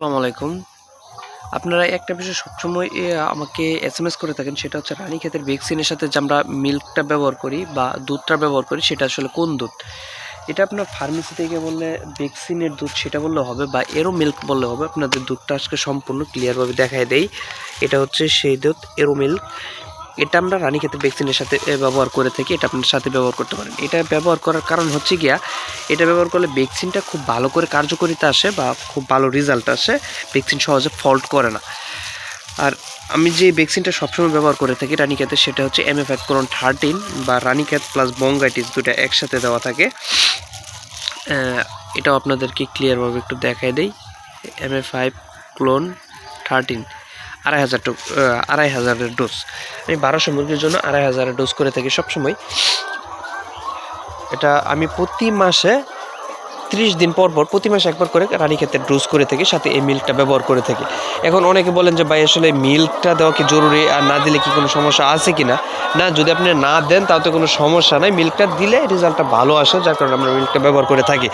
আসসালামু আলাইকুম। আপনারা একটা বিষয় সবসময় আমাকে এস এম এস করে থাকেন, সেটা হচ্ছে রানীক্ষেতের ভ্যাকসিনের সাথে যে আমরা মিল্কটা ব্যবহার করি বা দুধটা ব্যবহার করি, সেটা আসলে কোন দুধ? এটা আপনার ফার্মেসি থেকে বললে ভ্যাকসিনের দুধ সেটা বললে হবে বা এরো মিল্ক বললে হবে। আপনাদের দুধটা আজকে সম্পূর্ণ ক্লিয়ারভাবে দেখায় দেই। এটা হচ্ছে সেই দুধ এরো মিল্ক এটা আমরা রানীক্ষেতের ভ্যাকসিনের সাথে ব্যবহার করে থাকি, এটা আপনার সাথে ব্যবহার করতে পারেন। এটা ব্যবহার করার কারণ হচ্ছে গিয়া, এটা ব্যবহার করলে ভ্যাকসিনটা খুব ভালো করে কার্যকারিতা আসে বা খুব ভালো রেজাল্ট আসে ভ্যাকসিন সহজে ফল্ট করে না। আর আমি যে ভ্যাকসিনটা সবসময় ব্যবহার করে থাকি রানিক্যাতে সেটা হচ্ছে এম এফ কোরন থার্টিন বা রানিক্যাত প্লাস বঙ্গাইটিস দুটো একসাথে দেওয়া থাকে। এটাও আপনাদেরকে ক্লিয়ারভাবে একটু দেখাই দেই। M A five clone thirteen আড়াই হাজার আড়াই হাজারের ডোজ আমি বারোশো মুরগির জন্য আড়াই হাজারের ডোজ করে থাকি সবসময়। এটা আমি প্রতি মাসে ত্রিশ দিন পর পর, প্রতি মাসে একবার করে রানী রানীক্ষেতের ডোজ করে থাকি, সাথে এই মিল্কটা ব্যবহার করে থাকি। এখন অনেকে বলেন যে, ভাই, আসলে মিল্কটা দেওয়া কি জরুরি? আর না দিলে কি কোনো সমস্যা আছে কি না না যদি আপনি না দেন তাতে কোনো সমস্যা নাই। মিল্কটা দিলে রেজাল্টটা ভালো আসে, যার কারণে আমরা মিল্কটা ব্যবহার করে থাকি।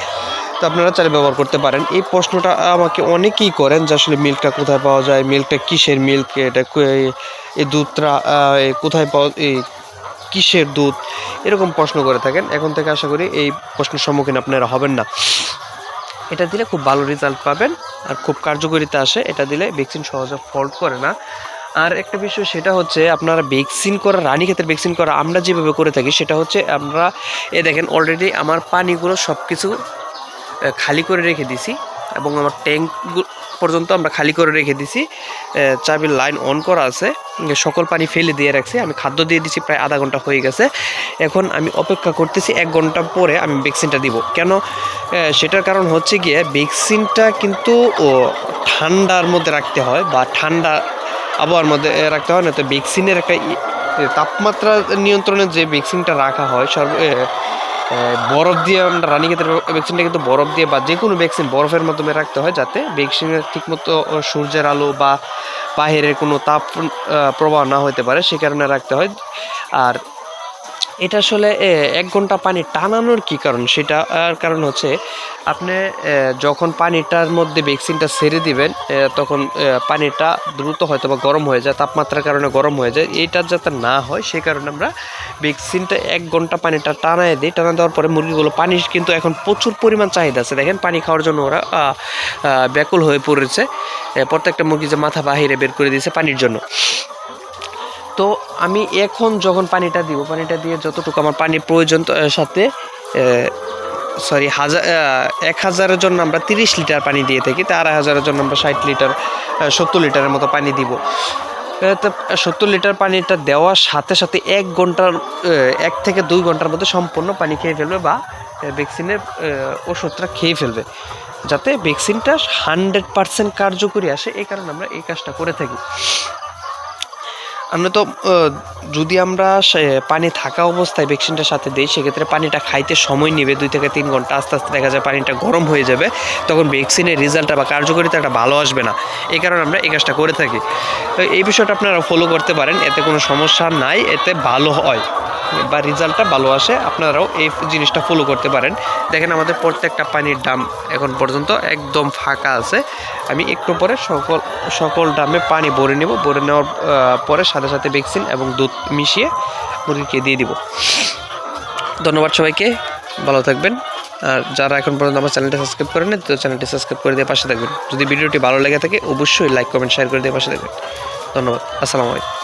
তো আপনারা চাইলে ব্যবহার করতে পারেন। এই প্রশ্নটা আমাকে অনেকেই করেন যে, আসলে মিল্কটা কোথায় পাওয়া যায়? মিল্কটা কিসের মিল্ক? এটা এই দুধটা কোথায় পাওয়া, এই কিসের দুধ? এরকম প্রশ্ন করে থাকেন। এখন থেকে আশা করি এই প্রশ্নের সম্মুখীন আপনারা হবেন না। এটা দিলে খুব ভালো রেজাল্ট পাবেন আর খুব কার্যকরিতা আসে। এটা দিলে ভ্যাকসিন সহজে ফল্ট করে না। আর একটা বিষয়, সেটা হচ্ছে আপনারা ভ্যাকসিন করা, রানী ক্ষেত্রে ভ্যাকসিন করা আমরা যেভাবে করে থাকি, সেটা হচ্ছে আমরা, এ দেখেন অলরেডি আমার পানিগুলো সব কিছু খালি করে রেখে দিছি এবং আমার ট্যাঙ্ক পর্যন্ত আমরা খালি করে রেখে দিছি। চাবির লাইন অন করা আছে। সকল পানি ফেলে দিয়ে রাখছি। আমি খাদ্য দিয়ে দিছি, প্রায় আধা ঘণ্টা হয়ে গেছে। এখন আমি অপেক্ষা করতেছি এক ঘণ্টা পরে আমি ভ্যাকসিনটা দিব। কেন? সেটার কারণ হচ্ছে গিয়ে ভ্যাকসিনটা কিন্তু ঠান্ডার মধ্যে রাখতে হয় বা ঠান্ডা আবহাওয়ার মধ্যে রাখতে হয় না। তো ভ্যাকসিনের একটা তাপমাত্রা নিয়ন্ত্রণের যে ভ্যাকসিনটা রাখা হয়, সর্ব বরফ দিয়ে আমরা রানিং ক্ষেত্রে ভ্যাকসিনটা কিন্তু বরফ দিয়ে বা যে কোনো ভ্যাকসিন বরফের মাধ্যমে রাখতে হয় যাতে ভ্যাকসিনের ঠিকমতো সূর্যের আলো বা বাহিরের কোনো তাপ প্রবাহ না হতে পারে, সে কারণে রাখতে হয়। আর এটা আসলে এক ঘণ্টা পানি টানানোর কি কারণ? সেটা, আর কারণ হচ্ছে, আপনি যখন পানিটার মধ্যে ভ্যাকসিনটা ছেড়ে দিবেন তখন পানিটা দ্রুত হয়তো বা গরম হয়ে যায়, তাপমাত্রার কারণে গরম হয়ে যায়। এইটা যাতে না হয় সেই কারণে আমরা ভ্যাকসিনটা এক ঘণ্টা পানিটা টানায় দিই। টানা দেওয়ার পরে মুরগিগুলো পানির কিন্তু এখন প্রচুর পরিমাণ চাহিদা আছে। দেখেন, পানি খাওয়ার জন্য ওরা ব্যাকুল হয়ে পড়েছে। প্রত্যেকটা মুরগি যে মাথা বাহিরে বের করে দিয়েছে পানির জন্য। তো আমি এখন যখন পানিটা দিব, পানিটা দিয়ে যতটুকু আমার পানির প্রয়োজন সাথে সরি হাজার এক হাজারের জন্য আমরা তিরিশ লিটার পানি দিয়ে থাকি, তা আড়াই হাজারের জন্য আমরা ষাট লিটার সত্তর লিটারের মতো পানি দিব। সত্তর লিটার পানিটা দেওয়ার সাথে সাথে এক ঘণ্টার এক থেকে দুই ঘণ্টার মধ্যে সম্পূর্ণ পানি খেয়ে ফেলবে বা ভ্যাকসিনের ওষুধটা খেয়ে ফেলবে। যাতে ভ্যাকসিনটা হান্ড্রেড পার্সেন্ট কার্যকরী আসে, এই কারণে আমরা এই কাজটা করে থাকি। আমরা তো যদি আমরা পানি থাকা অবস্থায় ভ্যাকসিনটার সাথে দিই, সেক্ষেত্রে পানিটা খাইতে সময় নেবে, দুই থেকে তিন ঘণ্টা আস্তে আস্তে দেখা যায় পানিটা গরম হয়ে যাবে, তখন ভ্যাকসিনের রেজাল্টটা বা একটা ভালো আসবে না। এই কারণে আমরা এই কাজটা করে থাকি। তো এই বিষয়টা আপনারা ফলো করতে পারেন, এতে কোনো সমস্যা নাই, এতে ভালো হয়। বা রেজাল্টটা ভালো আসে, আপনারাও এই জিনিসটা ফলো করতে পারেন। দেখেন আমাদের প্রত্যেকটা পানির দাম এখন পর্যন্ত একদম ফাঁকা আছে। আমি একটু পরে সকল সকল ড্রামে পানি ভরে নেব। ভরে নেওয়ার পরে সাথে সাথে ভ্যাকসিন এবং দুধ মিশিয়ে মুরগিকে দিয়ে দিব। ধন্যবাদ সবাইকে, ভালো থাকবেন। আর যারা এখন পর্যন্ত আমার চ্যানেলটি সাবস্ক্রাইব করেন তো চ্যানেলটি সাবস্ক্রাইব করে দিয়ে পাশে থাকবেন। যদি ভিডিওটি ভালো লেগে থাকে, অবশ্যই লাইক কমেন্ট শেয়ার করে দিয়ে পাশে থাকবেন। ধন্যবাদ। আসসালামু আলাইকুম।